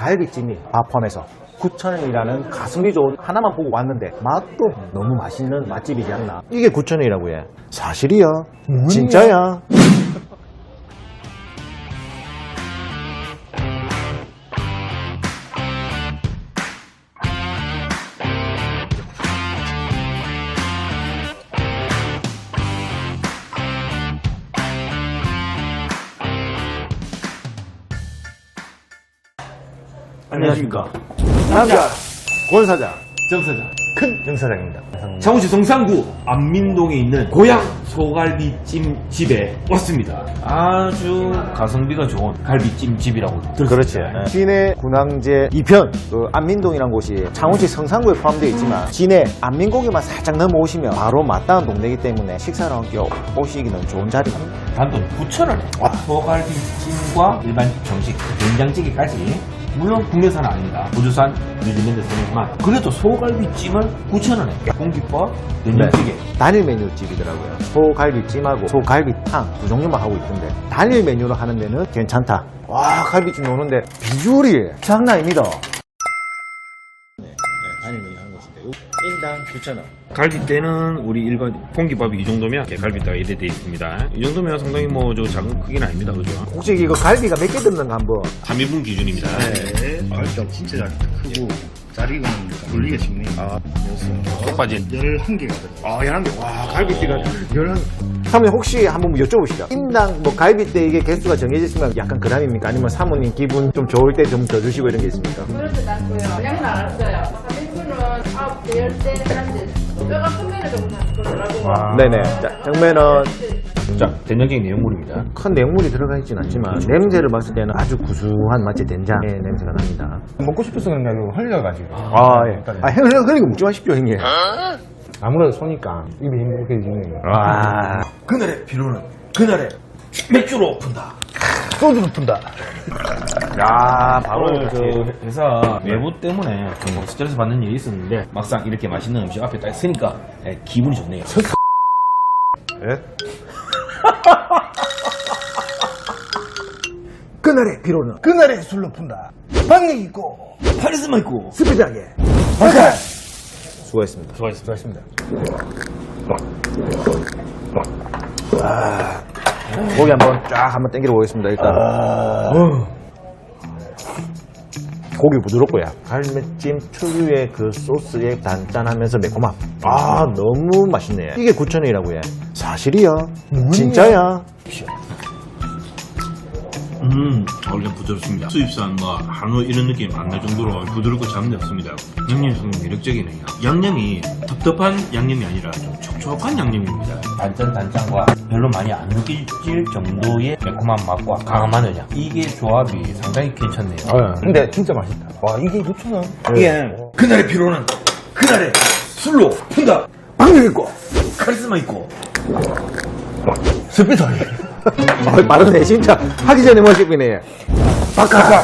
갈비찜이 밥 포함해서 9,000원이라는 가성비 좋은 하나만 보고 왔는데 맛도 너무 맛있는 맛집이지 않나? 이게 9,000원이라고 해. 사실이야. 진짜야 안녕하십니까. 남자 권 사장 정 사장. 큰 정사장입니다 창원시 성산구 안민동에 있는 고향 소갈비찜 집에 왔습니다. 아주 가성비가 좋은 갈비찜 집이라고 들었습니다. 그렇지. 진해 군항제 2편 그 안민동이라는 곳이 창원시 성산구에 포함되어 있지만 진해 안민고기만 살짝 넘어오시면 바로 맞닿은 동네이기 때문에 식사를 함께 오시기는 좋은 자리입니다. 단돈 9,000원에 소갈비찜과 일반 정식 된장찌개까지 물론 국내산은 아닙니다. 호주산, 뉴질랜드 산이지만 그래도 소갈비찜을 9,000원에 공깃밥, 된장찌개 단일 메뉴 집이더라고요. 소갈비찜하고 소갈비탕 두 종류만 하고 있던데 단일 메뉴로 하는 데는 괜찮다. 와 갈비찜 노는데 비주얼이 장난 아닙니다. 인당 9,000원. 갈비대는 우리 일반 공깃밥이 이 정도면 예, 갈비대가 이래 돼 있습니다. 이 정도면 상당히 뭐 저 작은 크기는 아닙니다. 그죠? 혹시 이거 갈비가 몇 개 듣는가 한번 3인분 기준입니다. 네, 갈비가 진짜 잘 크고 잘 익으니까 돌리기 쉽네요. 아, 쏙 빠진 11개가 들어요. 아, 11개. 와, 갈비띠가 11. 사모님 혹시 한번 여쭤보시죠. 인당 뭐 갈비때 이게 개수가 정해져 있으면 약간 그람입니까? 아니면 사모님 기분 좀 좋을 때 좀 더 주시고 이런 게 있습니까? 그러진 않고요. 양은 안 왔어요. 3인분은 9대, 10대, 11대. 뼈가 큰 면을 좀 그러더라고. 네네. 자, 정면은 자, 된장찌개 내용물입니다. 큰 내용물이 들어가 있진 않지만 냄새를 맡을 때는 아주 구수한 마치 된장의 냄새가 납니다. 먹고 싶어서 그런 게 아니고 흘려가지고 아, 예. 아, 형, 형, 그러니까 묵지 마십시오, 형님. 아무래도 소니까 입이 행복해지는 거예요 와. 그날의 비로는 그날의 맥주로 푼다. 소주로 푼다 야, 바로 바로 저 회사 외부 때문에 좀 스트레스 받는 일이 있었는데 막상 이렇게 맛있는 음식 앞에 딱 있으니까 예, 기분이 좋네요. 예? 그날의 비로는 그날의 술로 푼다 방력 있고 파리스만 있고 스피드하게. 박살 수고했습니다. 수고하셨습니다. 고기 한번 쫙 한번 땡기러 보겠습니다, 일단. 어. 고기 부드럽고요. 갈매찜 특유의 그 소스의 단짠하면서 매콤함. 아, 너무 맛있네. 이게 9,000원이라고 해. 사실이야. 진짜야. 음, 원래 부드럽습니다. 수입산 뭐 한우 이런 느낌 안 날 정도로 부드럽고 잡내없습니다. 양념이 상당히 매력적이네요. 양념이 텁텁한 양념이 아니라 좀 촉촉한 양념입니다. 단짠 단짠과 별로 많이 안 느껴질 정도의 매콤한 맛과 강한 마늘 향 이게 조합이 상당히 괜찮네요. 근데 진짜 맛있다 와 이게 6천원 이게 그날의 피로는 그날의 술로 푼다. 방력 있고. 카리스마 있고 스피드하게. 아, 빠르네, 진짜. 하기 전에 머시기네. 바카.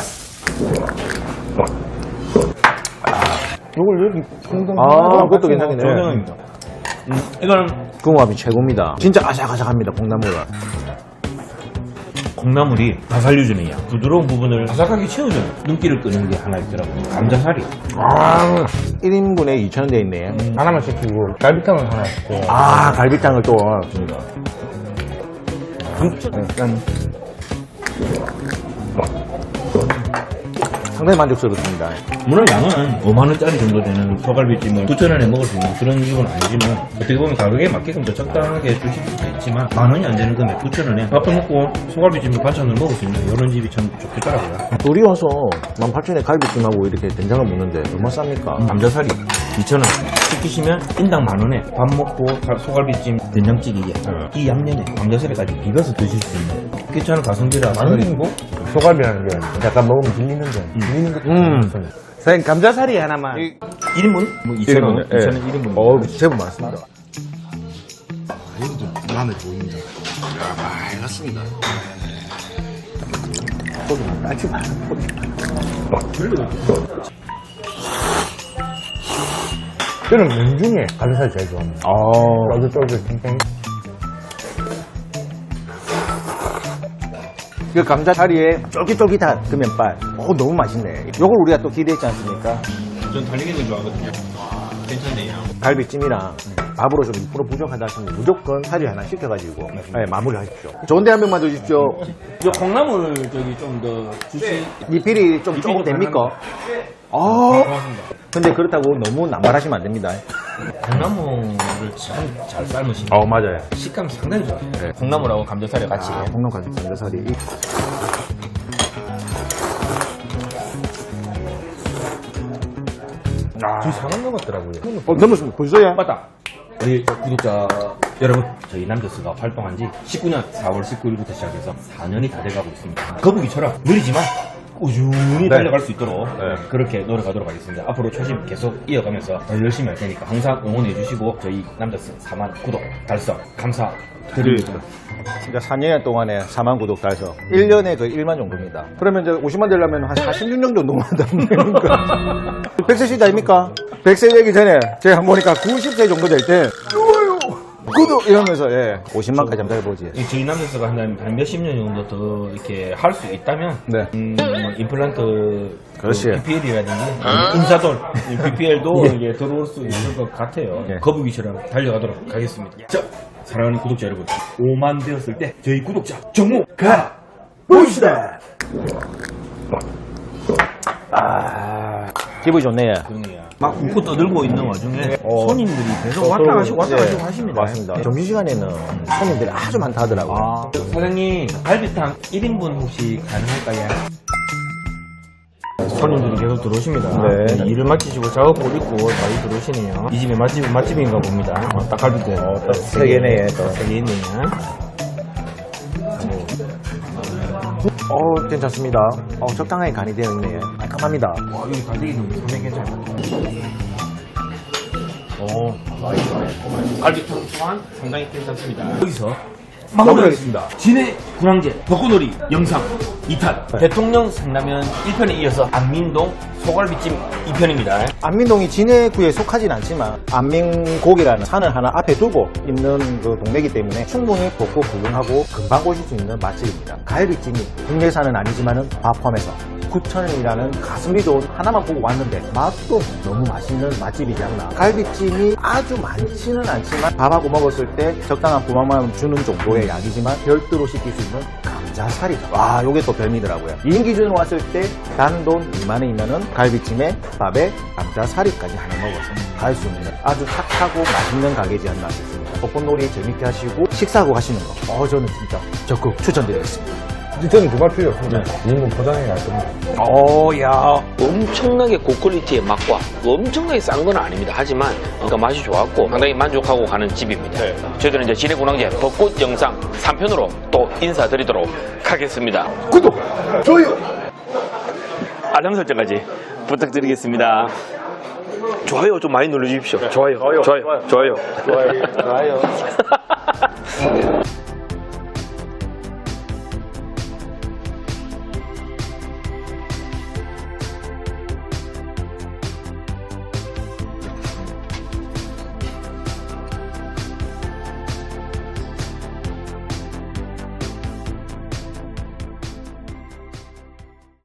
이걸 여기 평등 아, 그것도 괜찮겠네. 조명입니다. 음, 이거는 궁합이 최고입니다. 진짜 아삭아삭합니다, 콩나물가. 콩나물이 다 살려주네요. 부드러운 부분을 바삭하게 채워주는 눈길을 끄는 게 하나 있더라고요. 감자살이. 아, 1인분에 2,000원 돼 있네. 하나만 시키고 갈비탕을 하나 시키고 아, 갈비탕을 또줍 니다. 약간 상당히 만족스럽습니다. 물론 양은 5만원짜리 정도 되는 소갈비찜을 9,000원에 먹을 수 있는 그런 기분 아니지만 어떻게 보면 가격에 맞게끔 더 적당하게 주실 수도 있지만 만원이 안 되는 금액 9,000원에 밥도 먹고 소갈비찜을 반찬으로 먹을 수 있는 이런 집이 참 좋겠더라고요. 둘이 와서 18,000원에 갈비찜하고 이렇게 된장을 먹는데 얼마 쌉니까? 감자살이 2,000원 시키시면 인당 만 원에 밥 먹고 가- 소갈비찜 된장찌개에 이 양념에 감자살이까지 비벼서 드실 수 있는 괜찮은 가성비라 만원이고 소갈비라는 게 약간 먹으면 질리는데 질리는 것도 음. 없어요. 선생님 감자살이 하나만 1인분? 뭐 2,000원? 2,000원 1인분 어, 제법 많습니다. 마음에 보입니다. 야, 맑았습니다. 저는 면 중에 감자살 제일 좋아합니다 어, 쫄깃쫄깃 굉장히 그 감자 사리에 쫄깃쫄깃한 그 면발. 어, 너무 맛있네. 요걸 우리가 또 기대했지 않습니까? 전 달리기는 좋아하거든요. 괜찮네요. 갈비찜이랑 밥으로 좀2% 부족하다 하시면 무조건 사리 하나 시켜가지고 네, 마무리 하십시오. 좋은 데 한 병만 더 주십시오. 저 콩나물 저기 좀 더 주시. 미필이 좀 조금 됩니까? 아, 고맙습니다. 근데 그렇다고 너무 남발하시면 안 됩니다. 콩나물을 참 잘 삶으시면 어, 맞아요. 식감 상당히 좋아요. 콩나물하고 감자살이 같이. 콩나물 감자살이. 좀 상한 것 같더라고요. 어, 넘었습니다. 벌써요? 맞다. 우리 구독자 여러분, 저희 남저스가 활동한 지 19년 4월 19일부터 시작해서 4년이 다 돼가고 있습니다. 거북이처럼 느리지만 꾸준히 달려갈 수 있도록 그렇게 노력하도록 하겠습니다. 앞으로 초심 계속 이어가면서 더 열심히 할 테니까 항상 응원해 주시고 저희 남저스 4만 구독 달성 감사드립니다. 진짜 4년 동안에 4만 구독 달성. 1년에 거의 1만 정도입니다. 그러면 이제 50만 되려면 한 46년 정도만 됩니까? 100세 시대 아닙니까? 100세 되기 전에 제가 보니까 90세 정도 될 때! 구독! 이러면서, 예. 50만까지 한번 해보지. 이 저희 남자스가 한, 한 몇십 년 정도 더 이렇게 할 수 있다면 네. 음, 뭐 임플란트 그렇지. BPL이라든지 인사돈 BPL도 이게 들어올 수 있을 것 같아요. 예. 거북이처럼 달려가도록 하겠습니다. 자, 사랑하는 구독자 여러분, 5만 되었을 때 저희 구독자 정모 가 봅시다! 아, 기분이 좋네. 그러네요. 막 웃고 떠들고 있는 와중에 어. 손님들이 계속 왔다 가시고 왔다 예, 가시고 하십니다. 맞습니다. 점심시간에는 손님들이 아주 많다 하더라고요. 아, 사장님 갈비탕 1인분 혹시 가능할까요? 손님들이 계속 들어오십니다. 네. 일을 마치시고 작업복 입고 다시 들어오시네요. 이 집의 맛집, 맛집인가 봅니다. 어, 닭갈비店. 어, 세 개네, 또. 세 개네 어, 괜찮습니다. 어, 적당하게 간이 되어 있네. 깔끔합니다. 와, 여기 가격이 상당히 괜찮아요. 오, 갈비탕 또한 상당히 괜찮습니다. 여기서 마무리하겠습니다. 진해 군항제 벚꽃놀이 영상 2탄 대통령 상라면 1편에 이어서 안민동 소갈비찜 2편입니다. 안민동이 진해구에 속하진 않지만 안민곡이라는 산을 하나 앞에 두고 있는 그 동네이기 때문에 충분히 걷고 구경하고 금방 오실 수 있는 맛집입니다. 갈비찜이 국내산은 아니지만은 밥 포함해서 9천원이라는 가성비 좋은 하나만 보고 왔는데 맛도 너무 맛있는 맛집이지 않나. 갈비찜이 아주 많지는 않지만 밥하고 먹었을 때 적당한 고마움을 주는 정도의 양이지만 별도로 시킬 수 있는 감자살이. 와, 요게 또 별미더라고요. 2인 기준으로 왔을 때 단돈 2만원이면은 갈비찜에 밥에 감자살이까지 하나 먹어서 갈 수 있는 아주 착하고 맛있는 가게지 않나 싶습니다. 벚꽃놀이 재밌게 하시고 식사하고 가시는 거. 어, 저는 진짜 적극 추천드리겠습니다. 저는 두말 필요 없습니다. 2인분 포장해 갈 겁니다. 오, 야. 엄청나게 고퀄리티의 맛과 엄청나게 싼 건 아닙니다. 하지만 그러니까 맛이 좋았고 상당히 만족하고 가는 집입니다. 저희들은 이제 진해군항제 벚꽃 영상 3편으로 또 인사드리도록 하겠습니다. 구독! 좋아요! 알람 설정까지 부탁드리겠습니다. 좋아요 좀 많이 눌러주십시오. 좋아요, 좋아요, 좋아요. 좋아요. 좋아요.